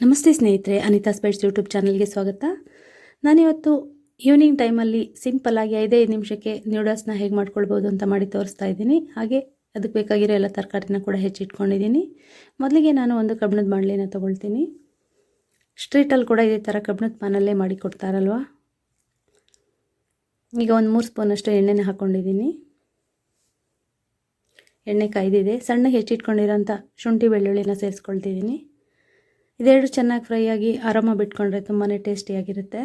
ನಮಸ್ತೆ ಸ್ನೇಹಿತರೆ, ಅನಿತಾ ಸ್ಪೈಟ್ಸ್ ಯೂಟ್ಯೂಬ್ ಚಾನಲ್ಗೆ ಸ್ವಾಗತ. ನಾನಿವತ್ತು ಈವ್ನಿಂಗ್ ಟೈಮಲ್ಲಿ ಸಿಂಪಲ್ಲಾಗಿ ಐದೇ ಐದು ನಿಮಿಷಕ್ಕೆ ನ್ಯೂಡಲ್ಸ್ನ ಹೇಗೆ ಮಾಡ್ಕೊಳ್ಬೋದು ಅಂತ ಮಾಡಿ ತೋರಿಸ್ತಾ ಇದ್ದೀನಿ. ಹಾಗೆ ಅದಕ್ಕೆ ಬೇಕಾಗಿರೋ ಎಲ್ಲ ತರಕಾರಿನ ಕೂಡ ಹೆಚ್ಚಿಟ್ಕೊಂಡಿದ್ದೀನಿ ಮೊದಲಿಗೆ ನಾನು ಒಂದು ಕಬ್ಬಣದ ಬಾಣಲಿನ ತೊಗೊಳ್ತೀನಿ. ಸ್ಟ್ರೀಟಲ್ಲಿ ಕೂಡ ಇದೇ ಥರ ಕಬ್ಬಣದ ಪಾನಲ್ಲೇ ಮಾಡಿ ಕೊಡ್ತಾರಲ್ವ? ಈಗ ಒಂದು ಮೂರು ಸ್ಪೂನಷ್ಟು ಎಣ್ಣೆನ ಹಾಕ್ಕೊಂಡಿದ್ದೀನಿ ಎಣ್ಣೆ ಕಾಯ್ದಿದೆ. ಸಣ್ಣಗೆ ಹೆಚ್ಚಿಟ್ಕೊಂಡಿರೋಂಥ ಶುಂಠಿ ಬೆಳ್ಳುಳ್ಳಿನ ಸೇರಿಸ್ಕೊಳ್ತಿದ್ದೀನಿ. ಇದೆರಡು ಚೆನ್ನಾಗಿ ಫ್ರೈ ಆಗಿ ಆರಾಮ ಬಿಟ್ಕೊಂಡ್ರೆ ತುಂಬಾ ಟೇಸ್ಟಿಯಾಗಿರುತ್ತೆ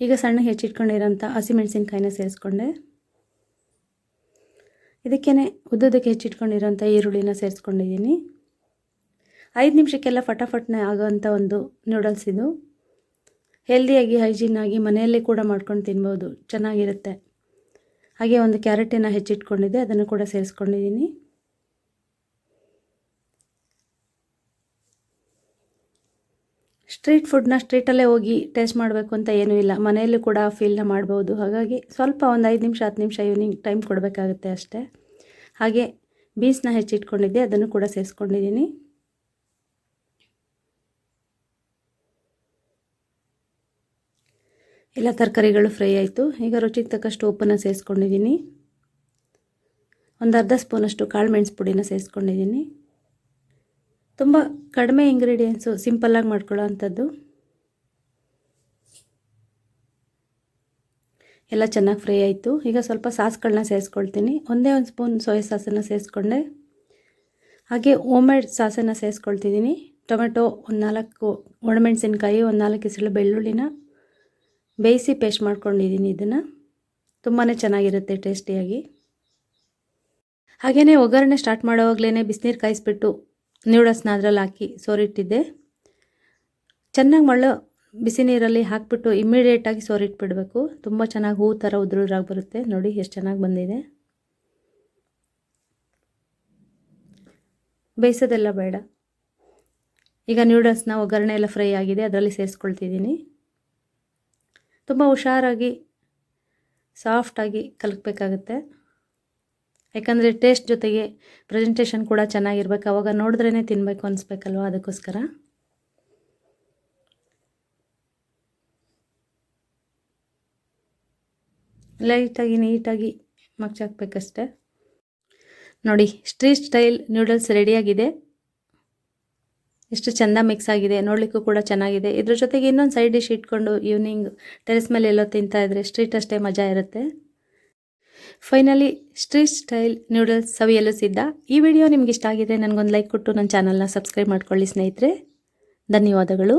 ಈಗ ಸಣ್ಣ ಹೆಚ್ಚಿಟ್ಕೊಂಡಿರೋಂಥ ಹಸಿಮೆಣಸಿನ್ಕಾಯಿನ ಸೇರಿಸ್ಕೊಂಡೆ. ಇದಕ್ಕೇ ಉದ್ದದಕ್ಕೆ ಹೆಚ್ಚಿಟ್ಕೊಂಡಿರೋಂಥ ಈರುಳ್ಳಿನ ಸೇರಿಸ್ಕೊಂಡಿದ್ದೀನಿ. ಐದು ನಿಮಿಷಕ್ಕೆಲ್ಲ ಫಟಾಫಟ್ನೆ ಆಗೋವಂಥ ಒಂದು ನೂಡಲ್ಸ್ ಇದು. ಹೆಲ್ದಿಯಾಗಿ ಹೈಜೀನಾಗಿ ಮನೆಯಲ್ಲೇ ಕೂಡ ಮಾಡ್ಕೊಂಡು ತಿನ್ಬೋದು. ಚೆನ್ನಾಗಿರುತ್ತೆ. ಹಾಗೆ ಒಂದು ಕ್ಯಾರೆಟನ್ನು ಹೆಚ್ಚಿಟ್ಕೊಂಡಿದ್ದೆ, ಅದನ್ನು ಕೂಡ ಸೇರಿಸ್ಕೊಂಡಿದ್ದೀನಿ. ಸ್ಟ್ರೀಟ್ ಫುಡ್ನ ಸ್ಟ್ರೀಟಲ್ಲೇ ಹೋಗಿ ಟೇಸ್ಟ್ ಮಾಡಬೇಕು ಅಂತ ಏನೂ ಇಲ್ಲ. ಮನೆಯಲ್ಲೂ ಕೂಡ ಫೀಲ್ನ ಮಾಡ್ಬೋದು. ಹಾಗಾಗಿ ಸ್ವಲ್ಪ ಒಂದು ಐದು ನಿಮಿಷ, ಹತ್ತು ನಿಮಿಷ ಈವ್ನಿಂಗ್ ಟೈಮ್ ಕೊಡಬೇಕಾಗುತ್ತೆ ಅಷ್ಟೇ. ಹಾಗೆ ಬೀನ್ಸ್ನ ಹೆಚ್ಚಿಟ್ಕೊಂಡಿದ್ದೆ, ಅದನ್ನು ಕೂಡ ಸೇರಿಸ್ಕೊಂಡಿದ್ದೀನಿ ಎಲ್ಲ ತರಕಾರಿಗಳು ಫ್ರೈ ಆಯಿತು. ಈಗ ರುಚಿಗೆ ತಕ್ಕಷ್ಟು ಉಪ್ಪನ್ನು ಸೇರಿಸ್ಕೊಂಡಿದ್ದೀನಿ ಒಂದು ಅರ್ಧ ಸ್ಪೂನಷ್ಟು ಕಾಳು ಮೆಣಸು ಪುಡಿನ ಸೇರಿಸ್ಕೊಂಡಿದ್ದೀನಿ ತುಂಬ ಕಡಿಮೆ ಇಂಗ್ರೀಡಿಯೆಂಟ್ಸು ಸಿಂಪಲ್ಲಾಗಿ ಮಾಡ್ಕೊಳ್ಳೋ ಅಂಥದ್ದು ಎಲ್ಲ ಚೆನ್ನಾಗಿ ಫ್ರೈ ಆಯಿತು. ಈಗ ಸ್ವಲ್ಪ ಸಾಸ್ಗಳನ್ನ ಸೇರಿಸ್ಕೊಳ್ತೀನಿ. ಒಂದೇ ಒಂದು ಸ್ಪೂನ್ ಸೋಯಾ ಸಾಸನ್ನು ಸೇರಿಸ್ಕೊಂಡೆ. ಹಾಗೆ ಓಮೇಡ್ ಸಾಸನ್ನು ಸೇರಿಸ್ಕೊಳ್ತಿದ್ದೀನಿ. ಟೊಮೆಟೊ ಒಂದು ನಾಲ್ಕು, ಒಣಮೆಣಸಿನ್ಕಾಯಿ ಒಂದು ನಾಲ್ಕು ಇಸಳು ಬೆಳ್ಳುಳ್ಳಿನ ಬೇಯಿಸಿ ಪೇಸ್ಟ್ ಮಾಡ್ಕೊಂಡಿದ್ದೀನಿ ಇದನ್ನು. ತುಂಬಾ ಚೆನ್ನಾಗಿರುತ್ತೆ ಟೇಸ್ಟಿಯಾಗಿ ಹಾಗೆಯೇ ಒಗ್ಗರಣೆ ಸ್ಟಾರ್ಟ್ ಮಾಡೋವಾಗಲೇ ಬಿಸಿನೀರು ಕಾಯಿಸ್ಬಿಟ್ಟು ನೂಡಲ್ಸ್ನ ಅದರಲ್ಲಿ ಹಾಕಿ ಸೋರಿಟ್ಟಿದ್ದೆ. ಚೆನ್ನಾಗಿ ಮಳ್ಳು ಬಿಸಿ ನೀರಲ್ಲಿ ಹಾಕಿಬಿಟ್ಟು ಇಮ್ಮಿಡಿಯೇಟಾಗಿ ಸೋರಿಟ್ಬಿಡಬೇಕು. ತುಂಬ ಚೆನ್ನಾಗಿ ಹೂ ಥರ ಉದುರುದ್ರಾಗಿ ಬರುತ್ತೆ. ನೋಡಿ ಎಷ್ಟು ಚೆನ್ನಾಗಿ ಬಂದಿದೆ. ಬೇಯಿಸೋದೆಲ್ಲ ಬೇಡ. ಈಗ ನ್ಯೂಡಲ್ಸ್ನ ಒಗ್ಗರಣೆ ಎಲ್ಲ ಫ್ರೈ ಆಗಿದೆ. ಅದರಲ್ಲಿ ಸೇರಿಸ್ಕೊಳ್ತಿದ್ದೀನಿ. ತುಂಬ ಹುಷಾರಾಗಿ ಸಾಫ್ಟಾಗಿ ಕಲಕಬೇಕಾಗುತ್ತೆ. ಯಾಕಂದರೆ ಟೇಸ್ಟ್ ಜೊತೆಗೆ ಪ್ರೆಸೆಂಟೇಷನ್ ಕೂಡ ಚೆನ್ನಾಗಿರ್ಬೇಕು. ಅವಾಗ ನೋಡಿದ್ರೇ ತಿನ್ನಬೇಕು ಅನಿಸ್ಬೇಕಲ್ವ ಅದಕ್ಕೋಸ್ಕರ? ಲೈಟಾಗಿ ನೀಟಾಗಿ ಮಗ್ಚಾಕ್ಬೇಕಷ್ಟೆ ನೋಡಿ ಸ್ಟ್ರೀಟ್ ಸ್ಟೈಲ್ ನೂಡಲ್ಸ್ ರೆಡಿಯಾಗಿದೆ ಎಷ್ಟು ಚೆಂದ ಮಿಕ್ಸ್ ಆಗಿದೆ, ನೋಡಲಿಕ್ಕೂ ಕೂಡ ಚೆನ್ನಾಗಿದೆ. ಇದ್ರ ಜೊತೆಗೆ ಇನ್ನೊಂದು ಸೈಡ್ ಡಿಶ್ ಇಟ್ಕೊಂಡು ಈವ್ನಿಂಗ್ ಟೆರೆಸ್ ಮೇಲೆ ಎಲ್ಲೋ ತಿಂತಾ ಇದ್ರೆ ಸ್ಟ್ರೀಟ್ ಅಷ್ಟೇ ಮಜಾ ಇರುತ್ತೆ. ಫೈನಲಿ ಸ್ಟ್ರೀಟ್ ಸ್ಟೈಲ್ ನೂಡಲ್ಸ್ ಸವಿಯಲು ಸಿದ್ಧ. ಈ ವಿಡಿಯೋ ನಿಮ್ಗೆ ಇಷ್ಟ ಆಗಿದೆ, ನನಗೊಂದು ಲೈಕ್ ಕೊಟ್ಟು ನನ್ನ ಚಾನಲ್ನ ಸಬ್ಸ್ಕ್ರೈಬ್ ಮಾಡ್ಕೊಳ್ಳಿ ಸ್ನೇಹಿತರೆ. ಧನ್ಯವಾದಗಳು.